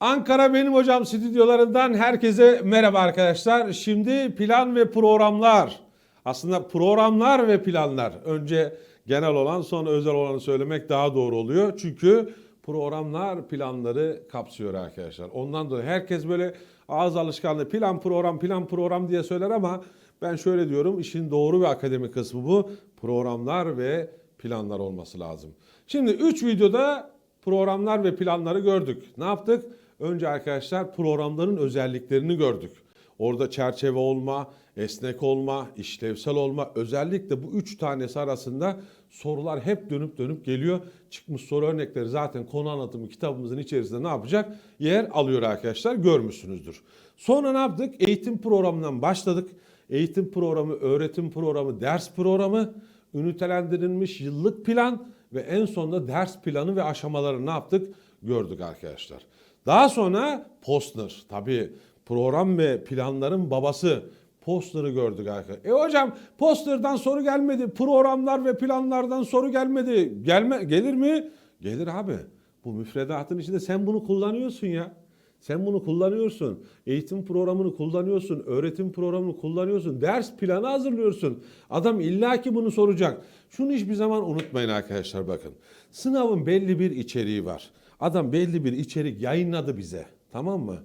Ankara Benim Hocam stüdyolarından herkese merhaba arkadaşlar. Şimdi plan ve programlar. Aslında programlar ve planlar. Önce genel olan sonra özel olanı söylemek daha doğru oluyor. Çünkü programlar planları kapsıyor arkadaşlar. Ondan dolayı herkes böyle ağız alışkanlığı plan program plan program diye söyler ama ben şöyle diyorum işin doğru ve akademik kısmı bu. Programlar ve planlar olması lazım. Şimdi 3 videoda programlar ve planları gördük. Ne yaptık? Önce arkadaşlar programların özelliklerini gördük. Orada çerçeve olma, esnek olma, işlevsel olma özellikle bu üç tanesi arasında sorular hep dönüp dönüp geliyor. Çıkmış soru örnekleri zaten konu anlatımı kitabımızın içerisinde ne yapacak? Yer alıyor arkadaşlar görmüşsünüzdür. Sonra ne yaptık? Eğitim programından başladık. Eğitim programı, öğretim programı, ders programı, ünitelendirilmiş yıllık plan ve en sonunda ders planı ve aşamaları ne yaptık? Gördük arkadaşlar. Daha sonra Postner. Tabii program ve planların babası. Postner'ı gördük arkadaşlar. E hocam Postner'dan soru gelmedi. Programlar ve planlardan soru gelmedi. Gelme, gelir mi? Gelir abi. Bu müfredatın içinde sen bunu kullanıyorsun ya. Sen bunu kullanıyorsun. Eğitim programını kullanıyorsun. Öğretim programını kullanıyorsun. Ders planı hazırlıyorsun. Adam illaki bunu soracak. Şunu hiçbir zaman unutmayın arkadaşlar bakın. Sınavın belli bir içeriği var. Adam belli bir içerik yayınladı bize. Tamam mı?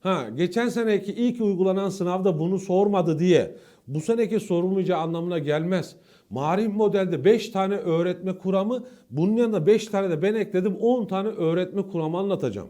Ha, geçen seneki ilk uygulanan sınavda bunu sormadı diye bu seneki sorulmayacağı anlamına gelmez. Marif modelde 5 tane öğretme kuramı, bunun yanında 5 tane de ben ekledim 10 tane öğretme kuramı anlatacağım.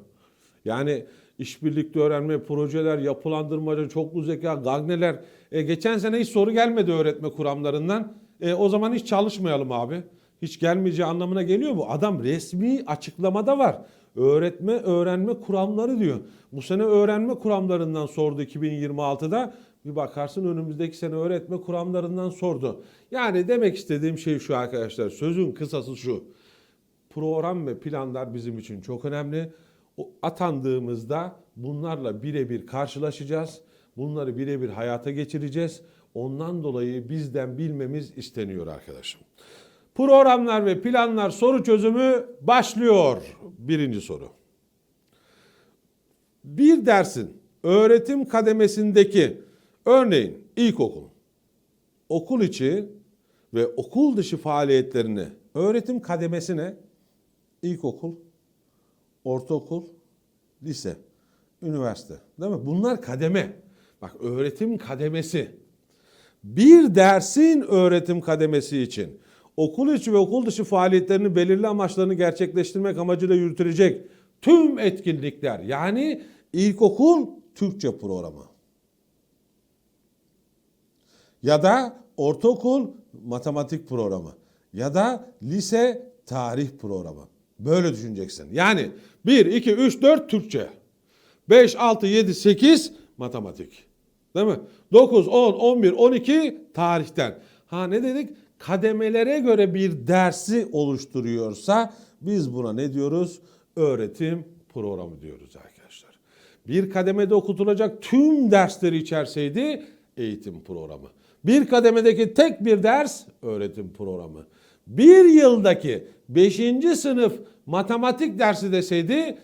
Yani işbirlikte öğrenme, projeler, yapılandırmacı, çoklu zeka, gagneler. E, geçen sene hiç soru gelmedi öğretme kuramlarından. E, o zaman hiç çalışmayalım abi. Hiç gelmeyeceği anlamına geliyor mu? Adam resmi açıklamada var. Öğretme, öğrenme kuramları diyor. Bu sene öğrenme kuramlarından sordu 2026'da. Bir bakarsın önümüzdeki sene öğretme kuramlarından sordu. Yani demek istediğim şey şu arkadaşlar. Sözün kısası şu. Program ve planlar bizim için çok önemli. O atandığımızda bunlarla birebir karşılaşacağız. Bunları birebir hayata geçireceğiz. Ondan dolayı bizden bilmemiz isteniyor arkadaşım. Programlar ve planlar soru çözümü başlıyor. Birinci soru. Bir dersin öğretim kademesindeki örneğin ilkokul, okul içi ve okul dışı faaliyetlerini öğretim kademesine ilkokul, ortaokul, lise, üniversite değil mi? Bunlar kademe. Bak öğretim kademesi. Bir dersin öğretim kademesi için okul içi ve okul dışı faaliyetlerini belirli amaçlarını gerçekleştirmek amacıyla yürütülecek tüm etkinlikler yani ilkokul Türkçe programı ya da ortaokul matematik programı ya da lise tarih programı. Böyle düşüneceksin. Yani 1, 2, 3, 4 Türkçe. 5, 6, 7, 8 matematik. Değil mi? 9, 10, 11, 12 tarihten. Ha ne dedik? Kademelere göre bir dersi oluşturuyorsa biz buna ne diyoruz? Öğretim programı diyoruz arkadaşlar. Bir kademede okutulacak tüm dersleri içerseydi eğitim programı. Bir kademedeki tek bir ders öğretim programı. Bir yıldaki 5. sınıf matematik dersi deseydi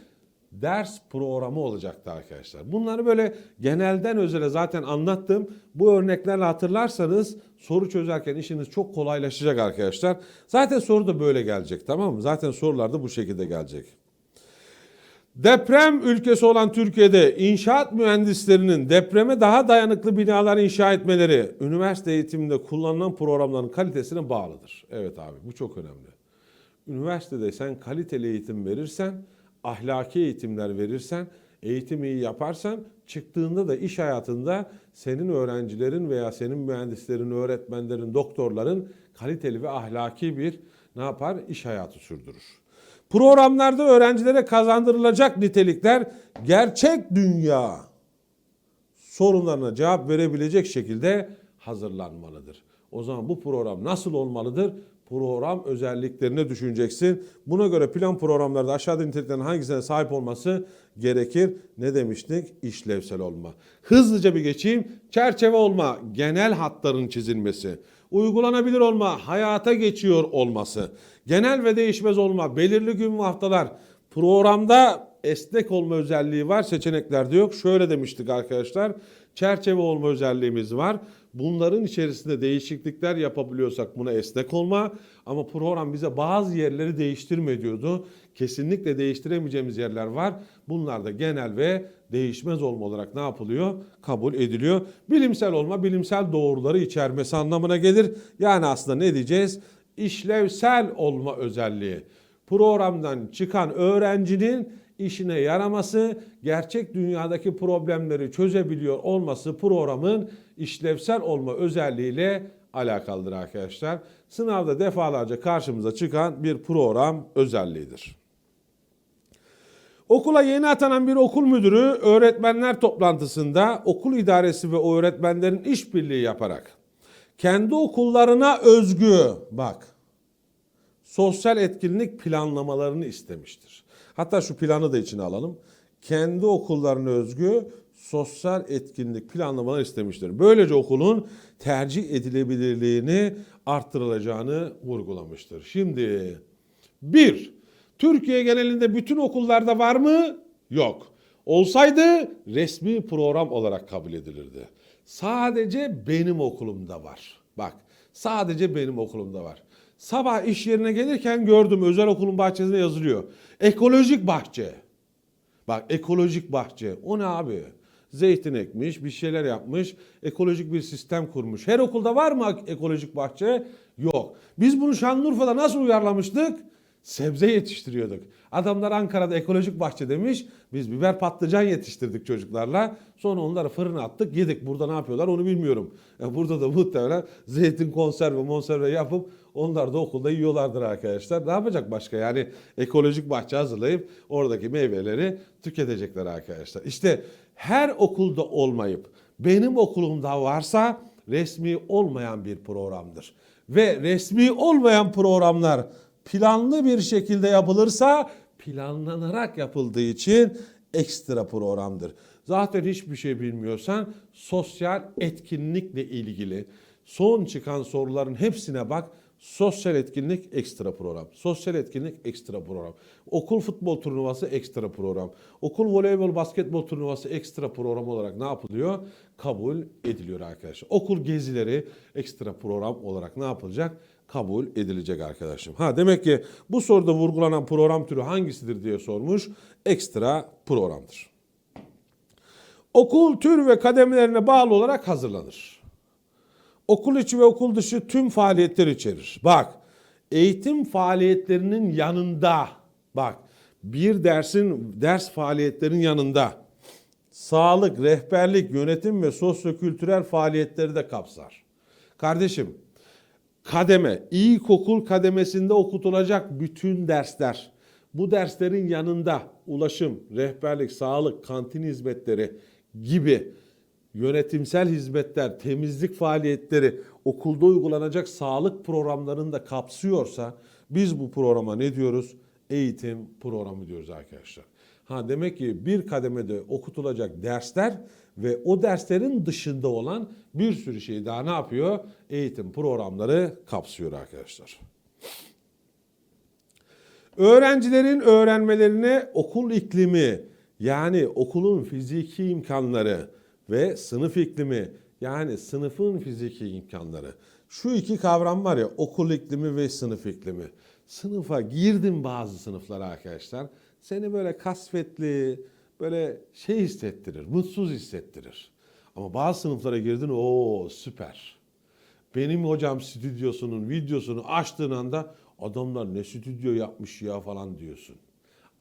ders programı olacaktı arkadaşlar. Bunları böyle genelden özele zaten anlattım. Bu örneklerle hatırlarsanız soru çözerken işiniz çok kolaylaşacak arkadaşlar. Zaten soru da böyle gelecek tamam mı? Zaten sorular da bu şekilde gelecek. Deprem ülkesi olan Türkiye'de inşaat mühendislerinin depreme daha dayanıklı binalar inşa etmeleri üniversite eğitiminde kullanılan programların kalitesine bağlıdır. Evet abi bu çok önemli. Üniversitede sen kaliteli eğitim verirsen, ahlaki eğitimler verirsen, eğitim iyi yaparsan çıktığında da iş hayatında senin öğrencilerin veya senin mühendislerin, öğretmenlerin, doktorların kaliteli ve ahlaki bir ne yapar? İş hayatı sürdürür. Programlarda öğrencilere kazandırılacak nitelikler gerçek dünya sorunlarına cevap verebilecek şekilde hazırlanmalıdır. O zaman bu program nasıl olmalıdır? Program özelliklerini düşüneceksin. Buna göre plan programlarda aşağıda niteliklerin hangisine sahip olması gerekir? Ne demiştik? İşlevsel olma. Hızlıca bir geçeyim. Çerçeve olma, genel hatların çizilmesi. Uygulanabilir olma, hayata geçiyor olması. Genel ve değişmez olma, belirli gün ve haftalar. Programda esnek olma özelliği var, seçeneklerde yok. Şöyle demiştik arkadaşlar. Çerçeve olma özelliğimiz var. Bunların içerisinde değişiklikler yapabiliyorsak buna esnek olma. Ama program bize bazı yerleri değiştirme diyordu. Kesinlikle değiştiremeyeceğimiz yerler var. Bunlar da genel ve değişmez olma olarak ne yapılıyor? Kabul ediliyor. Bilimsel olma, bilimsel doğruları içermesi anlamına gelir. Yani aslında ne diyeceğiz? İşlevsel olma özelliği. Programdan çıkan öğrencinin işine yaraması, gerçek dünyadaki problemleri çözebiliyor olması programın işlevsel olma özelliğiyle alakalıdır arkadaşlar. Sınavda defalarca karşımıza çıkan bir program özelliğidir. Okula yeni atanan bir okul müdürü öğretmenler toplantısında okul idaresi ve öğretmenlerin işbirliği yaparak kendi okullarına özgü bak sosyal etkinlik planlamalarını istemiştir. Hatta şu planı da içine alalım. Kendi okullarına özgü sosyal etkinlik planlamaları istemiştir. Böylece okulun tercih edilebilirliğini arttırılacağını vurgulamıştır. Şimdi bir, Türkiye genelinde bütün okullarda var mı? Yok. Olsaydı resmi program olarak kabul edilirdi. Sadece benim okulumda var. Bak, sadece benim okulumda var. Sabah iş yerine gelirken gördüm özel okulun bahçesinde yazılıyor. Ekolojik bahçe. Bak ekolojik bahçe. O ne abi? Zeytin ekmiş, bir şeyler yapmış, ekolojik bir sistem kurmuş. Her okulda var mı ekolojik bahçe? Yok. Biz bunu Şanlıurfa'da nasıl uyarlamıştık? Sebze yetiştiriyorduk. Adamlar Ankara'da ekolojik bahçe demiş. Biz biber patlıcan yetiştirdik çocuklarla. Sonra onları fırına attık yedik. Burada ne yapıyorlar onu bilmiyorum. Ya burada da muhtemelen zeytin konserve monserve yapıp onlar da okulda yiyorlardır arkadaşlar. Ne yapacak başka? Yani ekolojik bahçe hazırlayıp oradaki meyveleri tüketecekler arkadaşlar. İşte her okulda olmayıp benim okulumda varsa resmi olmayan bir programdır. Ve resmi olmayan programlar planlı bir şekilde yapılırsa planlanarak yapıldığı için ekstra programdır. Zaten hiçbir şey bilmiyorsan sosyal etkinlikle ilgili son çıkan soruların hepsine bak. Sosyal etkinlik ekstra program. Sosyal etkinlik ekstra program. Okul futbol turnuvası ekstra program. Okul voleybol basketbol turnuvası ekstra program olarak ne yapılıyor? Kabul ediliyor arkadaşlar. Okul gezileri ekstra program olarak ne yapılacak? Kabul edilecek arkadaşım. Ha demek ki bu soruda vurgulanan program türü hangisidir diye sormuş. Ekstra programdır. Okul tür ve kademelerine bağlı olarak hazırlanır okul içi ve okul dışı tüm faaliyetler içerir. Bak eğitim faaliyetlerinin yanında bak bir dersin ders faaliyetlerin yanında sağlık, rehberlik, yönetim ve sosyokültürel faaliyetleri de kapsar. Kardeşim kademe, ilkokul kademesinde okutulacak bütün dersler, bu derslerin yanında ulaşım, rehberlik, sağlık, kantin hizmetleri gibi yönetimsel hizmetler, temizlik faaliyetleri, okulda uygulanacak sağlık programlarını da kapsıyorsa biz bu programa ne diyoruz? Eğitim programı diyoruz arkadaşlar. Ha demek ki bir kademede okutulacak dersler ve o derslerin dışında olan bir sürü şeyi daha ne yapıyor? Eğitim programları kapsıyor arkadaşlar. Öğrencilerin öğrenmelerine okul iklimi yani okulun fiziki imkanları, ve sınıf iklimi yani sınıfın fiziki imkanları. Şu iki kavram var ya okul iklimi ve sınıf iklimi. Sınıfa girdim bazı sınıflara arkadaşlar. Seni böyle kasvetli, böyle şey hissettirir, mutsuz hissettirir. Ama bazı sınıflara girdin o süper. Benim hocam stüdyosunun videosunu açtığın anda adamlar ne stüdyo yapmış ya falan diyorsun.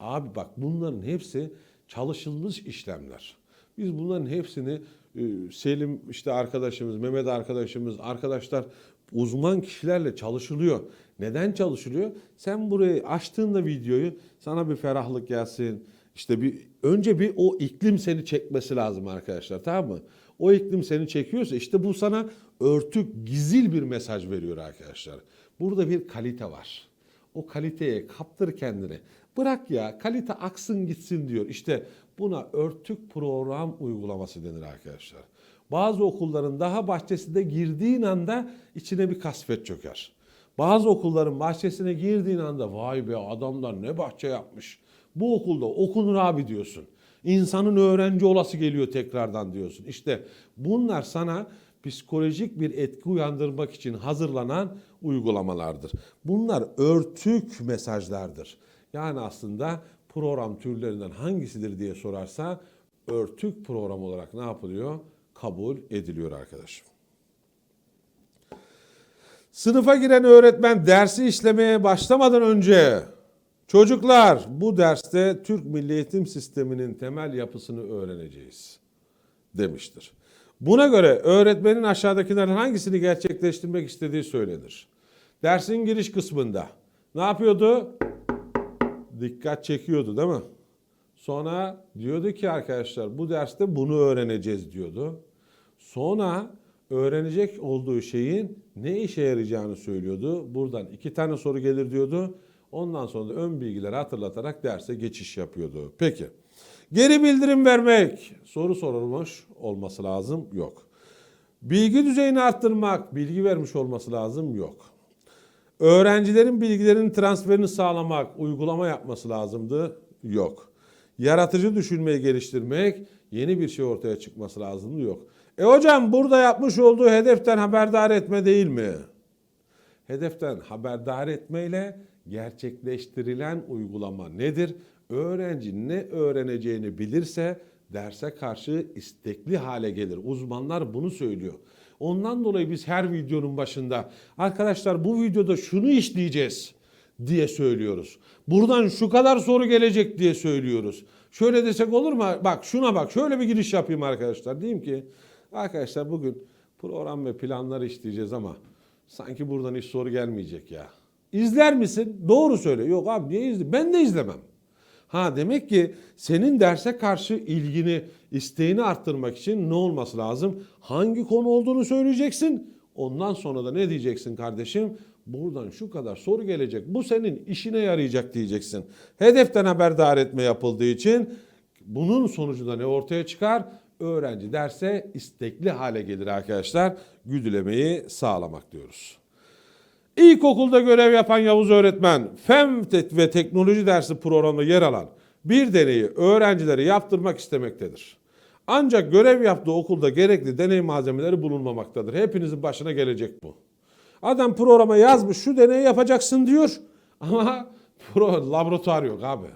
Abi bak bunların hepsi çalışılmış işlemler. Biz bunların hepsini e, Selim işte arkadaşımız, Mehmet arkadaşımız, arkadaşlar uzman kişilerle çalışılıyor. Neden çalışılıyor? Sen burayı açtığında videoyu sana bir ferahlık gelsin. İşte bir önce bir o iklim seni çekmesi lazım arkadaşlar tamam mı? O iklim seni çekiyorsa işte bu sana örtük, gizil bir mesaj veriyor arkadaşlar. Burada bir kalite var. O kaliteye kaptır kendini. Bırak ya kalite aksın gitsin diyor. İşte buna örtük program uygulaması denir arkadaşlar. Bazı okulların daha bahçesinde girdiğin anda içine bir kasvet çöker. Bazı okulların bahçesine girdiğin anda vay be adamlar ne bahçe yapmış. Bu okulda okunur abi diyorsun. İnsanın öğrenci olası geliyor tekrardan diyorsun. İşte bunlar sana psikolojik bir etki uyandırmak için hazırlanan uygulamalardır. Bunlar örtük mesajlardır. Yani aslında program türlerinden hangisidir diye sorarsa örtük program olarak ne yapılıyor? Kabul ediliyor arkadaşım. Sınıfa giren öğretmen dersi işlemeye başlamadan önce çocuklar bu derste Türk Milli Eğitim Sistemi'nin temel yapısını öğreneceğiz demiştir. Buna göre öğretmenin aşağıdakilerden hangisini gerçekleştirmek istediği söylenir. Dersin giriş kısmında ne yapıyordu? Dikkat çekiyordu değil mi? Sonra diyordu ki arkadaşlar bu derste bunu öğreneceğiz diyordu. Sonra öğrenecek olduğu şeyin ne işe yarayacağını söylüyordu. Buradan iki tane soru gelir diyordu. Ondan sonra da ön bilgileri hatırlatarak derse geçiş yapıyordu. Peki. Geri bildirim vermek. Soru sorulmuş olması lazım. Yok. Bilgi düzeyini arttırmak. Bilgi vermiş olması lazım. Yok. Öğrencilerin bilgilerinin transferini sağlamak, uygulama yapması lazımdı. Yok. Yaratıcı düşünmeyi geliştirmek, yeni bir şey ortaya çıkması lazımdı. Yok. E hocam burada yapmış olduğu hedeften haberdar etme değil mi? Hedeften haberdar etmeyle gerçekleştirilen uygulama nedir? Öğrenci ne öğreneceğini bilirse derse karşı istekli hale gelir. Uzmanlar bunu söylüyor. Ondan dolayı biz her videonun başında arkadaşlar bu videoda şunu işleyeceğiz diye söylüyoruz. Buradan şu kadar soru gelecek diye söylüyoruz. Şöyle desek olur mu? Bak şuna bak şöyle bir giriş yapayım arkadaşlar. Diyeyim ki arkadaşlar bugün program ve planları işleyeceğiz ama sanki buradan hiç soru gelmeyecek ya. İzler misin? Doğru söyle. Yok abi niye izle? Ben de izlemem. Ha demek ki senin derse karşı ilgini, isteğini arttırmak için ne olması lazım? Hangi konu olduğunu söyleyeceksin. Ondan sonra da ne diyeceksin kardeşim? Buradan şu kadar soru gelecek. Bu senin işine yarayacak diyeceksin. Hedeften haberdar etme yapıldığı için bunun sonucunda ne ortaya çıkar? Öğrenci derse istekli hale gelir arkadaşlar. Güdülemeyi sağlamak diyoruz. İlkokulda görev yapan Yavuz öğretmen fen ve teknoloji dersi programında yer alan bir deneyi öğrencilere yaptırmak istemektedir. Ancak görev yaptığı okulda gerekli deney malzemeleri bulunmamaktadır. Hepinizin başına gelecek bu. Adam programa yazmış şu deneyi yapacaksın diyor ama pro, laboratuvar yok abi.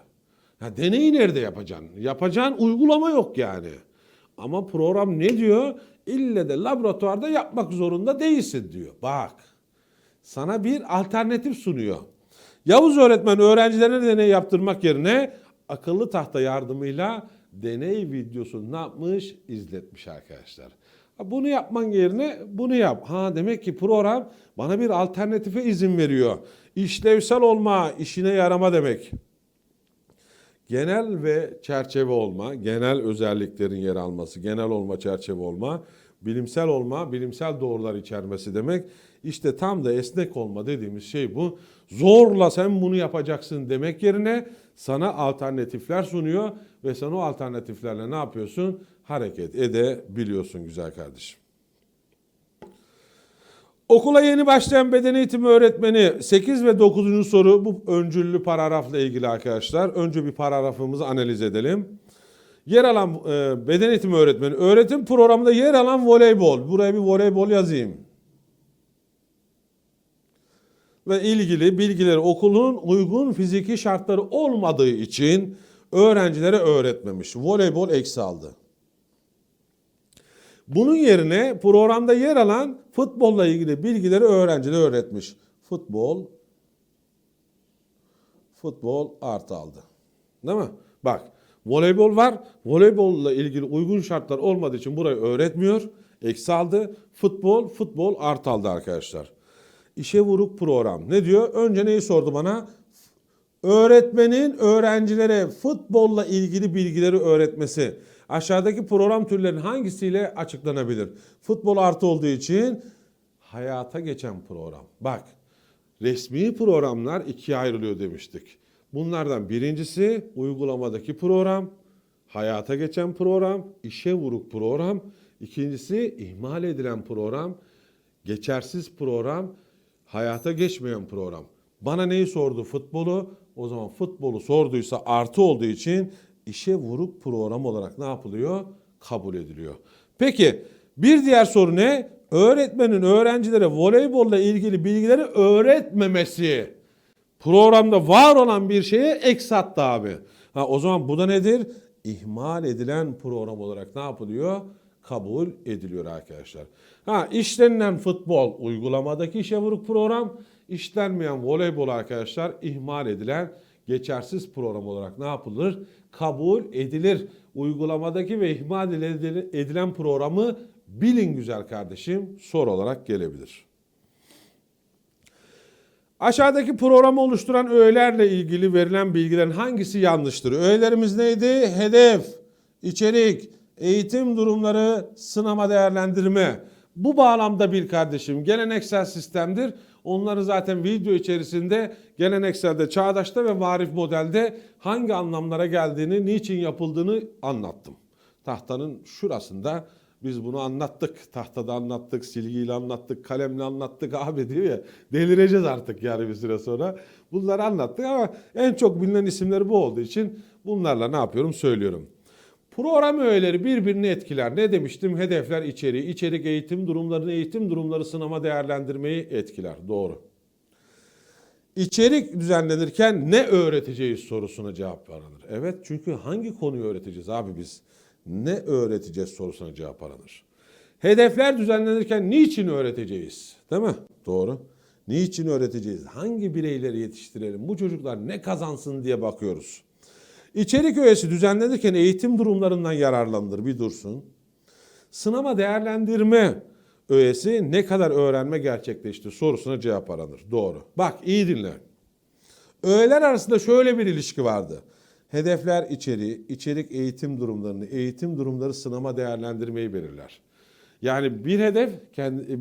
Ya deneyi nerede yapacaksın? Yapacağın uygulama yok yani. Ama program ne diyor? İlle de laboratuvarda yapmak zorunda değilsin diyor. Bak sana bir alternatif sunuyor. Yavuz öğretmen öğrencilerine deney yaptırmak yerine akıllı tahta yardımıyla deney videosunu ne yapmış? İzletmiş arkadaşlar. Bunu yapman yerine bunu yap. Ha demek ki program bana bir alternatife izin veriyor. İşlevsel olma, işine yarama demek. Genel ve çerçeve olma, genel özelliklerin yer alması, genel olma, çerçeve olma, bilimsel olma, bilimsel doğrular içermesi demek. İşte tam da esnek olma dediğimiz şey bu. Zorla sen bunu yapacaksın demek yerine sana alternatifler sunuyor ve sen o alternatiflerle ne yapıyorsun? Hareket edebiliyorsun güzel kardeşim. Okula yeni başlayan beden eğitimi öğretmeni 8 ve 9. soru bu öncüllü paragrafla ilgili arkadaşlar. Önce bir paragrafımızı analiz edelim. Yer alan e, beden eğitimi öğretmeni, öğretim programında yer alan voleybol. Buraya bir voleybol yazayım. Ve ilgili bilgileri okulun uygun fiziki şartları olmadığı için öğrencilere öğretmemiş. Voleybol eksi aldı. Bunun yerine programda yer alan futbolla ilgili bilgileri öğrencilere öğretmiş. Futbol futbol artı aldı. Değil mi? Bak voleybol var. Voleybolla ilgili uygun şartlar olmadığı için burayı öğretmiyor. Eksi aldı. Futbol futbol artı aldı arkadaşlar. İşe vuruk program. Ne diyor? Önce neyi sordu bana? Öğretmenin öğrencilere futbolla ilgili bilgileri öğretmesi aşağıdaki program türlerinin hangisiyle açıklanabilir? Futbol artı olduğu için hayata geçen program. Bak resmi programlar ikiye ayrılıyor demiştik. Bunlardan birincisi uygulamadaki program, hayata geçen program, işe vuruk program. İkincisi ihmal edilen program, geçersiz program, hayata geçmeyen program. Bana neyi sordu? Futbolu. O zaman futbolu sorduysa artı olduğu için işe vuruk program olarak ne yapılıyor? Kabul ediliyor. Peki bir diğer soru ne? Öğretmenin öğrencilere voleybolla ilgili bilgileri öğretmemesi. Programda var olan bir şeye eks attı abi. Ha, o zaman bu da nedir? İhmal edilen program olarak ne yapılıyor? Kabul ediliyor arkadaşlar. Ha, işlenilen futbol uygulamadaki işe program, işlenmeyen voleybol arkadaşlar ihmal edilen geçersiz program olarak ne yapılır? Kabul edilir. Uygulamadaki ve ihmal edilen programı bilin güzel kardeşim soru olarak gelebilir. Aşağıdaki programı oluşturan öğelerle ilgili verilen bilgilerin hangisi yanlıştır? Öğelerimiz neydi? Hedef, içerik, eğitim durumları, sınama değerlendirme. Bu bağlamda bir kardeşim geleneksel sistemdir. Onları zaten video içerisinde gelenekselde, çağdaşta ve marif modelde hangi anlamlara geldiğini, niçin yapıldığını anlattım. Tahtanın şurasında biz bunu anlattık. Tahtada anlattık, silgiyle anlattık, kalemle anlattık abi diyor ya. Delireceğiz artık yani bir süre sonra. Bunları anlattık ama en çok bilinen isimleri bu olduğu için bunlarla ne yapıyorum söylüyorum. Program öğeleri birbirini etkiler. Ne demiştim? Hedefler içeriği, içerik eğitim durumlarını, eğitim durumları sınama değerlendirmeyi etkiler. Doğru. İçerik düzenlenirken ne öğreteceğiz sorusuna cevap aranır. Evet çünkü hangi konuyu öğreteceğiz abi biz? Ne öğreteceğiz sorusuna cevap aranır. Hedefler düzenlenirken niçin öğreteceğiz? Değil mi? Doğru. Niçin öğreteceğiz? Hangi bireyleri yetiştirelim? Bu çocuklar ne kazansın diye bakıyoruz. İçerik öğesi düzenlenirken eğitim durumlarından yararlanılır. Bir dursun. Sınama değerlendirme öğesi ne kadar öğrenme gerçekleşti sorusuna cevap aranır. Doğru. Bak iyi dinle. Öğeler arasında şöyle bir ilişki vardı. Hedefler içeriği, içerik eğitim durumlarını, eğitim durumları sınama değerlendirmeyi belirler. Yani bir hedef,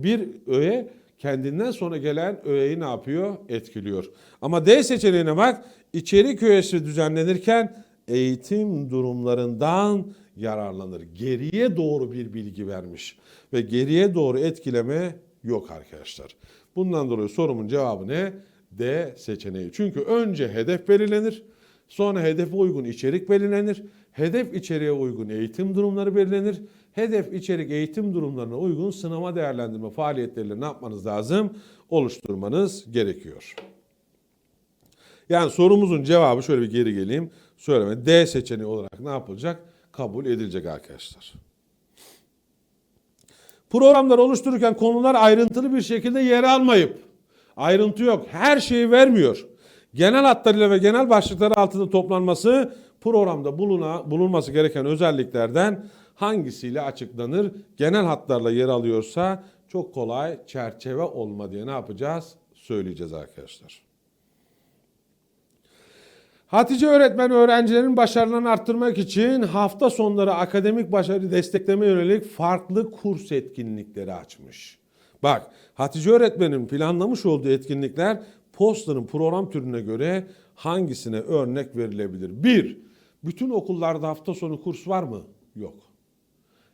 bir öğe kendinden sonra gelen öğeyi ne yapıyor? Etkiliyor. Ama D seçeneğine bak, içerik öğesi düzenlenirken eğitim durumlarından yararlanır. Geriye doğru bir bilgi vermiş ve geriye doğru etkileme yok arkadaşlar. Bundan dolayı sorumun cevabı ne? D seçeneği. Çünkü önce hedef belirlenir. Sonra hedefe uygun içerik belirlenir. Hedef içeriğe uygun eğitim durumları belirlenir. Hedef içerik eğitim durumlarına uygun sınama değerlendirme faaliyetleriyle ne yapmanız lazım? Oluşturmanız gerekiyor. Yani sorumuzun cevabı şöyle bir geri geleyim. Söyleme D seçeneği olarak ne yapılacak? Kabul edilecek arkadaşlar. Programlar oluştururken konular ayrıntılı bir şekilde yer almayıp ayrıntı yok. Her şeyi vermiyor genel hatlarıyla ve genel başlıkları altında toplanması programda buluna, bulunması gereken özelliklerden hangisiyle açıklanır? Genel hatlarla yer alıyorsa çok kolay çerçeve olma diye ne yapacağız? Söyleyeceğiz arkadaşlar. Hatice öğretmen öğrencilerin başarılarını arttırmak için hafta sonları akademik başarı destekleme yönelik farklı kurs etkinlikleri açmış. Bak Hatice öğretmenin planlamış olduğu etkinlikler postanın program türüne göre hangisine örnek verilebilir? Bir, bütün okullarda hafta sonu kurs var mı? Yok.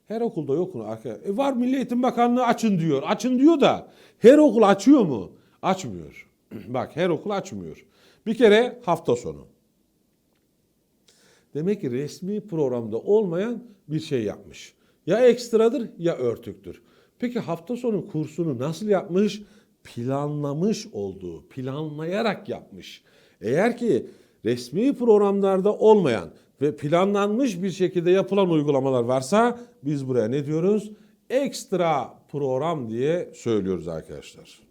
Her okulda yok mu? E var Milli Eğitim Bakanlığı açın diyor. Açın diyor da her okul açıyor mu? Açmıyor. Bak her okul açmıyor. Bir kere hafta sonu. Demek ki resmi programda olmayan bir şey yapmış. Ya ekstradır ya örtüktür. Peki hafta sonu kursunu nasıl yapmış? planlamış olduğu, planlayarak yapmış. Eğer ki resmi programlarda olmayan ve planlanmış bir şekilde yapılan uygulamalar varsa biz buraya ne diyoruz? Ekstra program diye söylüyoruz arkadaşlar.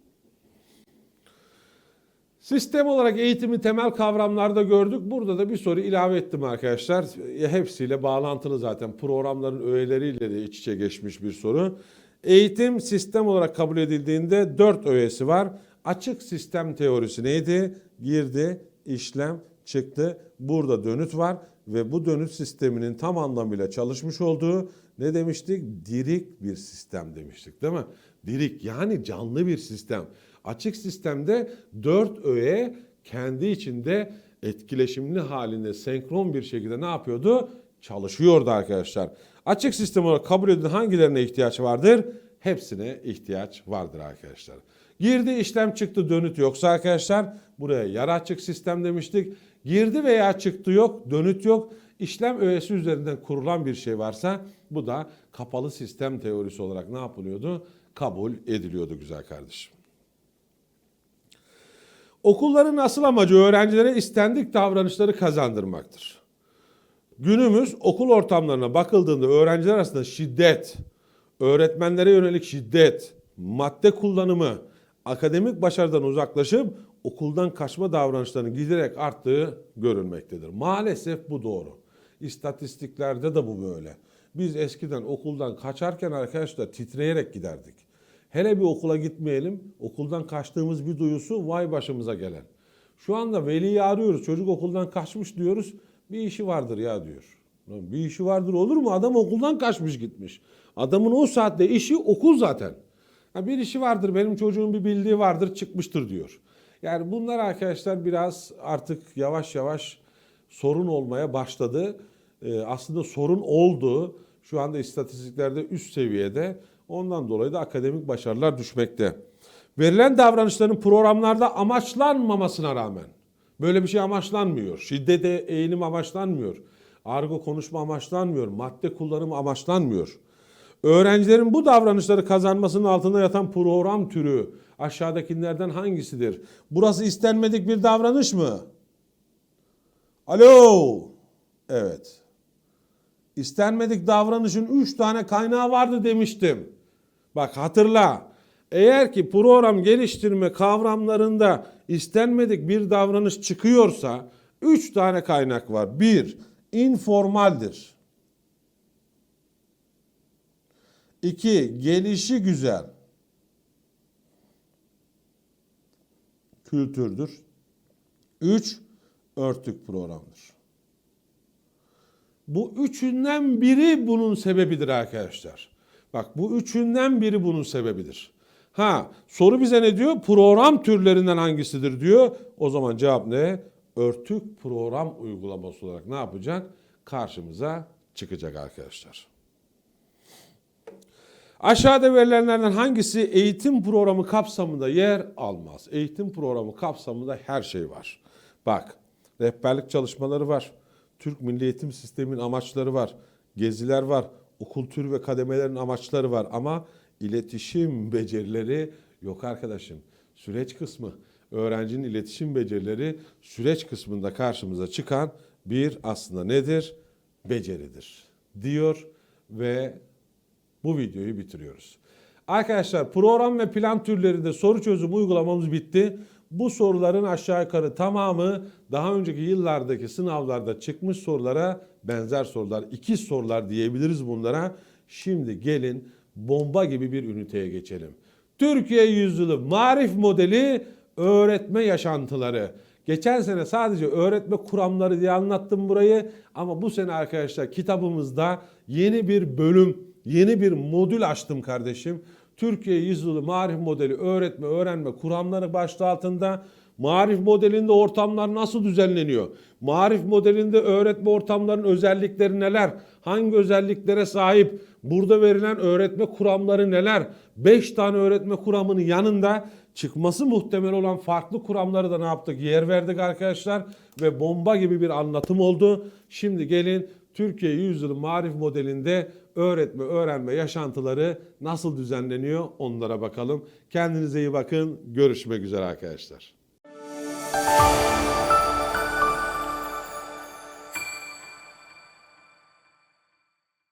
Sistem olarak eğitimi temel kavramlarda gördük. Burada da bir soru ilave ettim arkadaşlar. Hepsiyle bağlantılı zaten programların öğeleriyle de iç içe geçmiş bir soru. Eğitim sistem olarak kabul edildiğinde dört öğesi var. Açık sistem teorisi neydi? Girdi, işlem, çıktı. Burada dönüt var ve bu dönüt sisteminin tam anlamıyla çalışmış olduğu ne demiştik? Dirik bir sistem demiştik değil mi? Dirik yani canlı bir sistem. Açık sistemde dört öğe kendi içinde etkileşimli halinde senkron bir şekilde ne yapıyordu? Çalışıyordu arkadaşlar. Açık sistem olarak kabul edilen hangilerine ihtiyaç vardır? Hepsine ihtiyaç vardır arkadaşlar. Girdi işlem çıktı dönüt yoksa arkadaşlar buraya yarı açık sistem demiştik. Girdi veya çıktı yok dönüt yok. İşlem öğesi üzerinden kurulan bir şey varsa bu da kapalı sistem teorisi olarak ne yapılıyordu? Kabul ediliyordu güzel kardeşim. Okulların asıl amacı öğrencilere istendik davranışları kazandırmaktır. Günümüz okul ortamlarına bakıldığında öğrenciler arasında şiddet, öğretmenlere yönelik şiddet, madde kullanımı, akademik başarıdan uzaklaşıp okuldan kaçma davranışlarının giderek arttığı görülmektedir. Maalesef bu doğru. İstatistiklerde de bu böyle. Biz eskiden okuldan kaçarken arkadaşlar titreyerek giderdik. Hele bir okula gitmeyelim, okuldan kaçtığımız bir duyusu vay başımıza gelen. Şu anda veliyi arıyoruz, çocuk okuldan kaçmış diyoruz, bir işi vardır ya diyor. Bir işi vardır olur mu? Adam okuldan kaçmış gitmiş. Adamın o saatte işi okul zaten. Ha bir işi vardır, benim çocuğun bir bildiği vardır, çıkmıştır diyor. Yani bunlar arkadaşlar biraz artık yavaş yavaş sorun olmaya başladı. Ee, aslında sorun oldu. Şu anda istatistiklerde üst seviyede. Ondan dolayı da akademik başarılar düşmekte. Verilen davranışların programlarda amaçlanmamasına rağmen böyle bir şey amaçlanmıyor. Şiddete eğilim amaçlanmıyor. Argo konuşma amaçlanmıyor. Madde kullanımı amaçlanmıyor. Öğrencilerin bu davranışları kazanmasının altında yatan program türü aşağıdakilerden hangisidir? Burası istenmedik bir davranış mı? Alo. Evet. İstenmedik davranışın 3 tane kaynağı vardı demiştim. Bak hatırla. Eğer ki program geliştirme kavramlarında istenmedik bir davranış çıkıyorsa 3 tane kaynak var. 1. informaldir. 2. Gelişi güzel. Kültürdür. 3. Örtük programdır. Bu üçünden biri bunun sebebidir arkadaşlar. Bak bu üçünden biri bunun sebebidir. Ha soru bize ne diyor? Program türlerinden hangisidir diyor. O zaman cevap ne? Örtük program uygulaması olarak ne yapacak? Karşımıza çıkacak arkadaşlar. Aşağıda verilenlerden hangisi eğitim programı kapsamında yer almaz? Eğitim programı kapsamında her şey var. Bak, rehberlik çalışmaları var. Türk Milli Eğitim Sistemi'nin amaçları var. Geziler var. Okul tür ve kademelerin amaçları var. Ama iletişim becerileri yok arkadaşım. Süreç kısmı, öğrencinin iletişim becerileri süreç kısmında karşımıza çıkan bir aslında nedir? Beceridir diyor ve bu videoyu bitiriyoruz. Arkadaşlar program ve plan türlerinde soru çözüm uygulamamız bitti. Bu soruların aşağı yukarı tamamı daha önceki yıllardaki sınavlarda çıkmış sorulara benzer sorular. İkiz sorular diyebiliriz bunlara. Şimdi gelin bomba gibi bir üniteye geçelim. Türkiye yüzyılı marif modeli öğretme yaşantıları. Geçen sene sadece öğretme kuramları diye anlattım burayı ama bu sene arkadaşlar kitabımızda yeni bir bölüm, yeni bir modül açtım kardeşim. Türkiye yüzyılı marif modeli öğretme, öğrenme kuramları başlığı altında marif modelinde ortamlar nasıl düzenleniyor? Marif modelinde öğretme ortamlarının özellikleri neler? Hangi özelliklere sahip? Burada verilen öğretme kuramları neler? 5 tane öğretme kuramının yanında çıkması muhtemel olan farklı kuramları da ne yaptık? Yer verdik arkadaşlar ve bomba gibi bir anlatım oldu. Şimdi gelin Türkiye yüzyılı marif modelinde öğretme, öğrenme yaşantıları nasıl düzenleniyor onlara bakalım. Kendinize iyi bakın. Görüşmek üzere arkadaşlar.